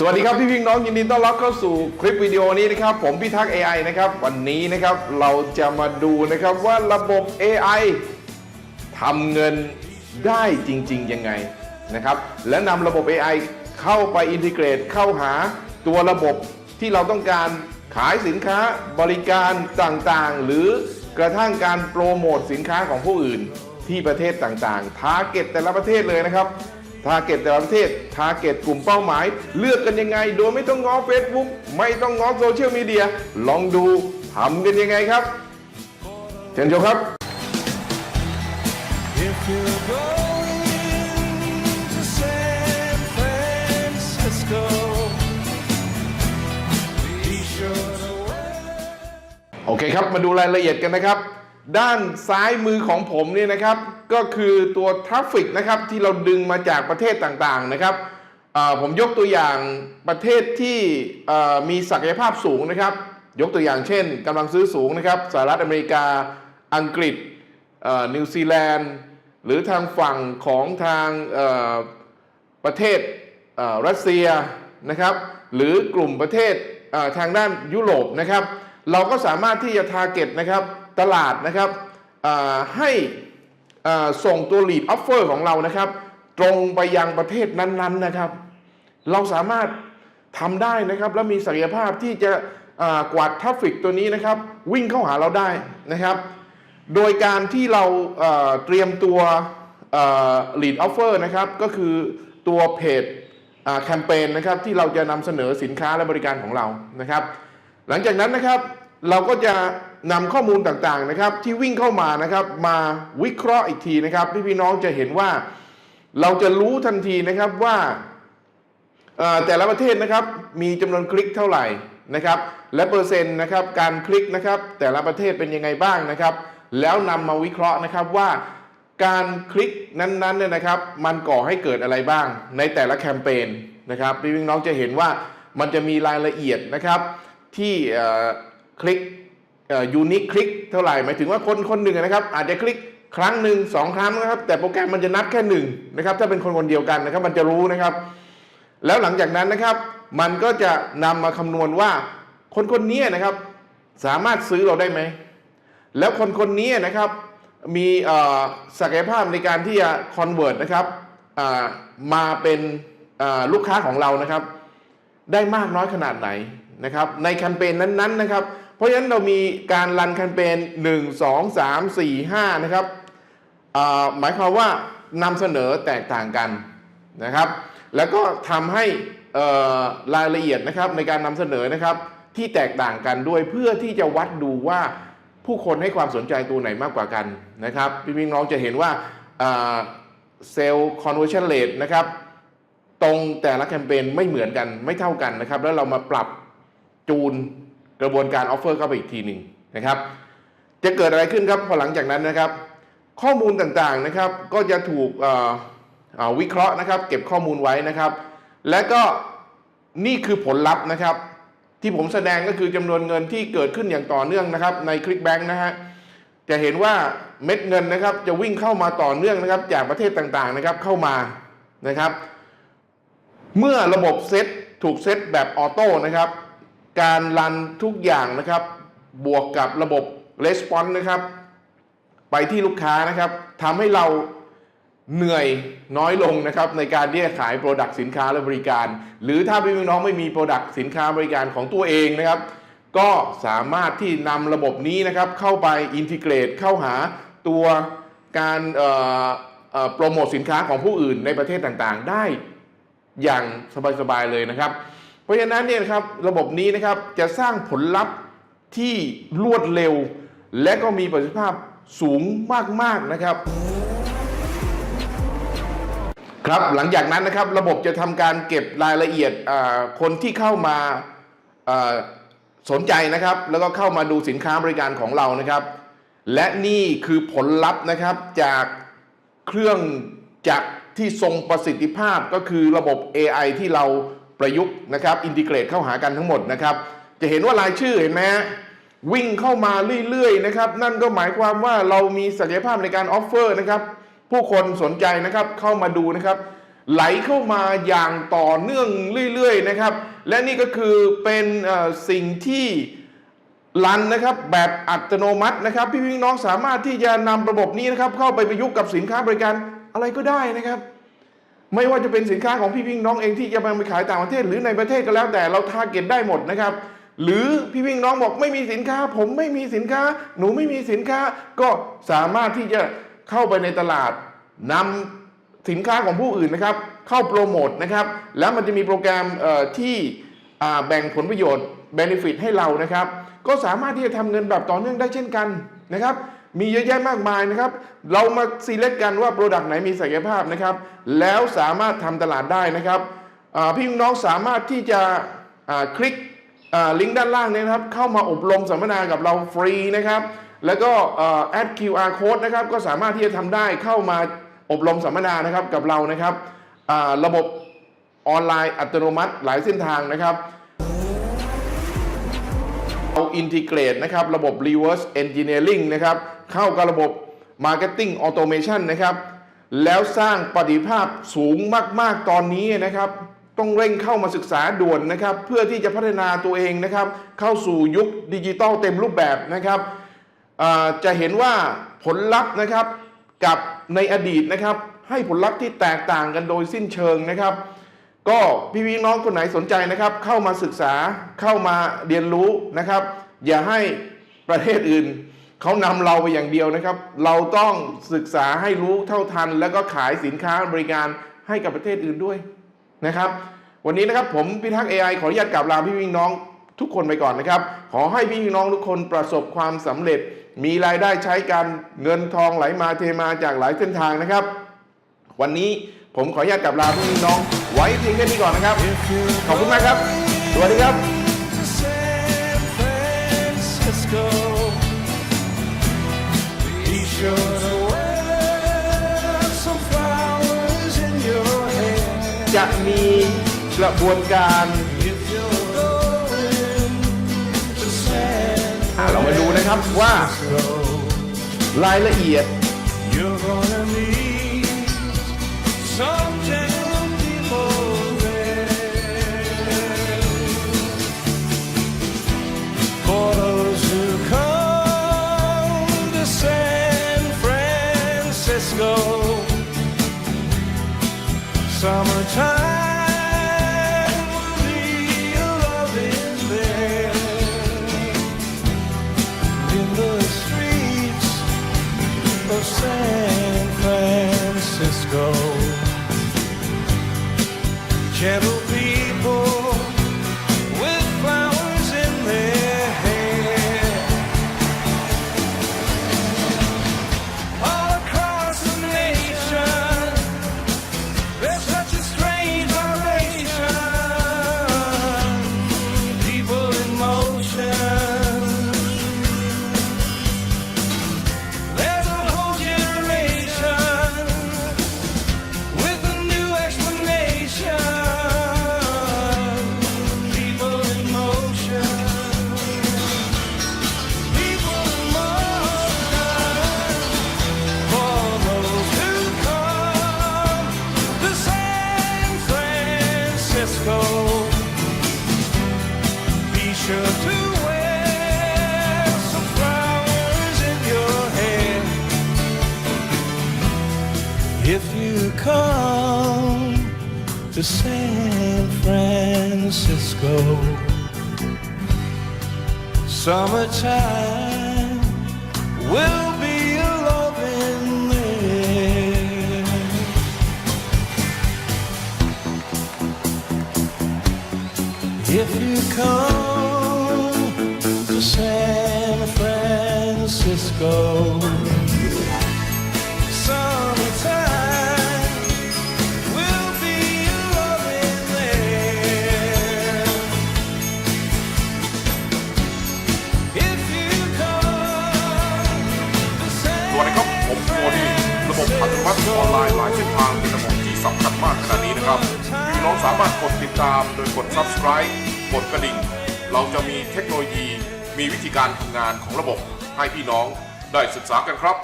สวัสดีครับพี่พี่น้องยินดีต้อนรับเข้าสู่คลิปวิดีโอนี้นะครับ ผมพิทักษ์ AI นะครับ วันนี้นะครับเราจะมาดูนะครับว่าระบบ AI ทำเงินได้จริง ๆ ยังไงนะครับ และนำระบบ AI เข้าไปอินทิเกรตเข้าหาตัวระบบที่เราต้องการขายสินค้าบริการต่างๆ หรือกระทั่งการโปรโมทสินค้าของผู้อื่นที่ประเทศต่างๆ ทาร์เก็ตแต่ละประเทศเลยนะครับ ทาร์เก็ตแต่ละประเทศทาร์เก็ตกลุ่มเป้าหมาย เลือกกันยังไง โดยไม่ต้องง้อ Facebook ไม่ต้องง้อโซเชียลมีเดียลองดูทำกันยังไงครับ เชิญชมครับ If you're going to San Francisco, be sure to wear. โอเคครับ มาดูรายละเอียดกันนะครับ ด้านซ้ายมือของผมเนี่ยนะครับ ก็คือตัวทราฟฟิกนะครับที่เราดึงมาจากประเทศต่างๆนะครับผมยกตัวอย่างประเทศที่มีศักยภาพสูงนะครับ ยกตัวอย่างเช่นกำลังซื้อสูงนะครับสหรัฐอเมริกาอังกฤษนิวซีแลนด์หรือทางฝั่งของทางประเทศรัสเซียนะครับ หรือกลุ่มประเทศทางด้านยุโรปนะครับ เราก็สามารถที่จะทาร์เก็ตนะครับ ตลาดนะครับให้ส่งตัว lead offer ของเรานะครับ ตรงไปยังประเทศนั้นๆนะครับ เราสามารถทำได้นะครับ และมีศักยภาพที่จะกวาดทราฟฟิกตัวนี้นะครับ วิ่งเข้าหาเราได้นะครับ โดยการที่เราเตรียมตัว lead offer นะครับ ก็คือตัวเพจแคมเปญนะครับที่เราจะนำเสนอสินค้าและบริการของเรานะครับ หลังจากนั้นนะครับเราก็จะ นำข้อมูลต่างๆนะครับ ที่วิ่งเข้ามานะครับ มาวิเคราะห์อีกทีนะครับ พี่พี่น้องจะเห็นว่า เราจะรู้ทันทีนะครับว่าแต่ละประเทศนะครับมีจำนวนคลิกเท่าไหร่นะครับ และเปอร์เซ็นต์นะครับการคลิกนะครับ แต่ละประเทศเป็นยังไงบ้างนะครับ แล้วนำมาวิเคราะห์นะครับว่าการคลิกนั้นๆเนี่ยนะครับ มันก่อให้เกิดอะไรบ้าง ในแต่ละแคมเปญนะครับพี่พี่น้องจะเห็นว่ามันจะมีรายละเอียดนะครับที่คลิก ยูนิคคลิกเท่าไหร่ หมายถึงว่าคนคนหนึ่งนะครับ อาจจะคลิกครั้งหนึ่งสองครั้งนะครับ แต่โปรแกรมมันจะนับแค่หนึ่งนะครับ ถ้าเป็นคนคนเดียวกันนะครับ มันจะรู้นะครับ แล้วหลังจากนั้นนะครับ มันก็จะนำมาคำนวณว่า คนคนนี้นะครับ สามารถซื้อเราได้ไหม แล้วคนคนนี้นะครับมีศักยภาพในการที่จะ convert นะครับมาเป็นลูกค้าของเรานะครับ ได้มากน้อยขนาดไหนนะครับ ในแคมเปญนั้นๆนะครับ เพราะฉะนั้นเรามีการรันแคมเปญ1 2 3 4 5 นะครับหมายความว่านำเสนอแตกต่างกันนะครับ แล้วก็ทำให้รายละเอียดนะครับในการนำเสนอนะครับที่แตกต่างกันด้วยเพื่อที่จะวัดดูว่าผู้คนให้ความสนใจตัวไหนมากกว่ากันนะครับพี่พี่น้องจะเห็นว่าเซลล์คอนเวอร์ชันเลทนะครับตรงแต่ละแคมเปญไม่เหมือนกันไม่เท่ากันนะครับ แล้วเรามาปรับจูน กระบวนการออฟเฟอร์เข้าไปอีกทีหนึ่งนะครับ จะเกิดอะไรขึ้นครับพอหลังจากนั้นนะครับ ข้อมูลต่างๆนะครับก็จะถูกวิเคราะห์นะครับ เก็บข้อมูลไว้นะครับ และก็นี่คือผลลัพธ์นะครับ ที่ผมแสดงก็คือจำนวนเงินที่เกิดขึ้นอย่างต่อเนื่องนะครับ ในคลิกแบงค์นะฮะจะเห็นว่าเม็ดเงินนะครับ จะวิ่งเข้ามาต่อเนื่องนะครับ จากประเทศต่างๆนะครับเข้ามานะครับ เมื่อระบบเซตถูกเซตแบบออโต้นะครับ การรันทุกอย่างนะครับ บวกกับระบบ Response นะครับ ไปที่ลูกค้านะครับทำให้เราเหนื่อยน้อยลงนะครับในการที่จะขายโปรดักต์สินค้าและบริการ หรือถ้าพี่น้องไม่มีโปรดักต์สินค้าบริการของตัวเองนะครับ ก็สามารถที่นำระบบนี้นะครับเข้าไปอินทิเกรตเข้าหาตัวการโปรโมทสินค้าของผู้อื่นในประเทศต่างๆ ได้อย่างสบายๆเลยนะครับ เพราะฉะนั้นเนี่ยนะครับระบบนี้นะครับจะสร้างผลลัพธ์ที่รวดเร็ว และก็มีประสิทธิภาพสูงมากๆนะครับ ครับหลังจากนั้นนะครับระบบจะทำการเก็บรายละเอียดคนที่เข้ามาอ่าสนใจนะครับ แล้วก็เข้ามาดูสินค้าบริการของเรานะครับ และนี่คือผลลัพธ์นะครับจากเครื่องจักรที่ทรงประสิทธิภาพก็คือระบบ AI ที่เรา ประยุกต์นะครับอินทิเกรตเข้าหากันทั้งหมดนะครับ จะเห็นว่ารายชื่อเห็นไหมวิ่งเข้ามาเรื่อยๆนะครับ นั่นก็หมายความว่าเรามีศักยภาพในการออฟเฟอร์นะครับ ผู้คนสนใจนะครับเข้ามาดูนะครับ ไหลเข้ามาอย่างต่อเนื่องเรื่อยๆนะครับ และนี่ก็คือเป็นสิ่งที่รันนะครับแบบอัตโนมัตินะครับ พี่พี่น้องสามารถที่จะนำระบบนี้นะครับ เข้าไปประยุกต์กับสินค้าบริการอะไรก็ได้นะครับ ไม่ว่าจะเป็นสินค้าของพี่พี่น้องเองที่จะไปขายต่างประเทศ หรือในประเทศก็แล้วแต่เราทาร์เก็ตได้หมดนะครับ หรือพี่พี่น้องบอกไม่มีสินค้า ผมไม่มีสินค้า หนูไม่มีสินค้า ก็สามารถที่จะเข้าไปในตลาดนำสินค้าของผู้อื่นนะครับ เข้าโปรโมทนะครับ แล้วมันจะมีโปรแกรมที่แบ่งผลประโยชน์ benefit ให้เรานะครับ ก็สามารถที่จะทำเงินแบบต่อเนื่องได้เช่นกันนะครับ มีเยอะแยะมากมายนะครับ เรามาซีเล็กกันว่าโปรดักต์ไหนมีศักยภาพนะครับ แล้วสามารถทำตลาดได้นะครับพี่น้องสามารถที่จะคลิกลิงก์ด้านล่างนี้นะครับ เข้ามาอบรมสัมมนากับเราฟรีนะครับ แล้วก็แอด QR code นะครับ ก็สามารถที่จะทำได้เข้ามาอบรมสัมมนานะครับกับเรานะครับระบบออนไลน์อัตโนมัติหลายเส้นทางนะครับเอาอินทิเกรตนะครับ ระบบ reverse engineering นะครับ เข้ากับระบบ marketing automation นะครับ แล้วสร้างประสิทธิภาพสูงมากๆตอนนี้นะครับ ต้องเร่งเข้ามาศึกษาด่วนนะครับ เพื่อที่จะพัฒนาตัวเองนะครับ เข้าสู่ยุคดิจิตอลเต็มรูปแบบนะครับจะเห็นว่าผลลัพธ์นะครับกับในอดีตนะครับ ให้ผลลัพธ์ที่แตกต่างกันโดยสิ้นเชิงนะครับ ก็พี่พี่น้องคนไหนสนใจนะครับ เข้ามาศึกษาเข้ามาเรียนรู้นะครับ อย่าให้ประเทศอื่น เขานำเราไปอย่างเดียวนะครับ เราต้องศึกษาให้รู้เท่าทัน แล้วก็ขายสินค้าบริการให้กับประเทศอื่นด้วยนะครับ วันนี้นะครับผมพิทักษ์ AI ขออนุญาตกลับลาพี่พี่น้องทุกคนไปก่อนนะครับ ขอให้พี่พี่น้องทุกคนประสบความสำเร็จ มีรายได้ใช้กันเงินทองไหลมาเทมาจากหลายเส้นทางนะครับ วันนี้ผมขออนุญาตกลับลาพี่น้อง ไว้เพียงแค่นี้ก่อนนะครับ ขอบคุณมากครับ สวัสดีครับ จะมีกระบวนการ if you're going to San อะเรามาดูนะครับว่ารายละเอียด come to San Francisco, summertime will be a loving there. If you come to San Francisco, วัตโนมัติออนไลน์หลายเส้นทางเป็นระบบที่สำคัญมากขนาดนี้นะครับพี่น้องสามารถกดติดตามโดยกด subscribe กดกระดิ่ง เราจะมีเทคโนโลยี มีวิธีการทำงานของระบบให้พี่น้องได้ศึกษากันครับ